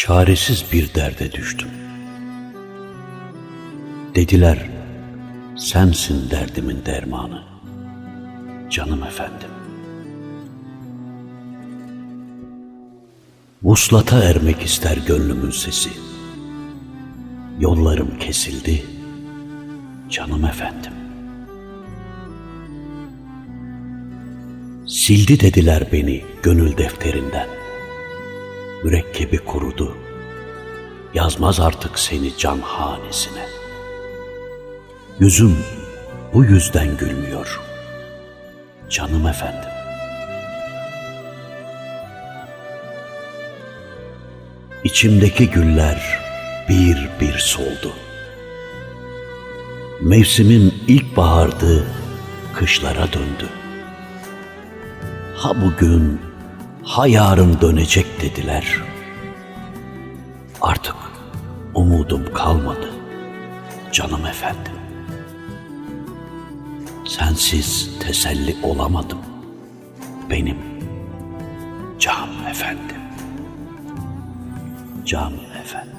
Çaresiz bir derde düştüm. Dediler, sensin derdimin dermanı. Canım efendim. Vuslata ermek ister gönlümün sesi. Yollarım kesildi, canım efendim. Sildi dediler beni gönül defterinden. Mürekkebi kurudu. Yazmaz artık seni can hanesine. Yüzüm bu yüzden gülmüyor. Canım efendim. İçimdeki güller bir bir soldu. Mevsimin ilkbahardı, kışlara döndü. Ha bugün, ha yarın dönecek dediler. Artık umudum kalmadı, canım efendim. Sensiz teselli olamadım, benim canım efendim. Canım efendim.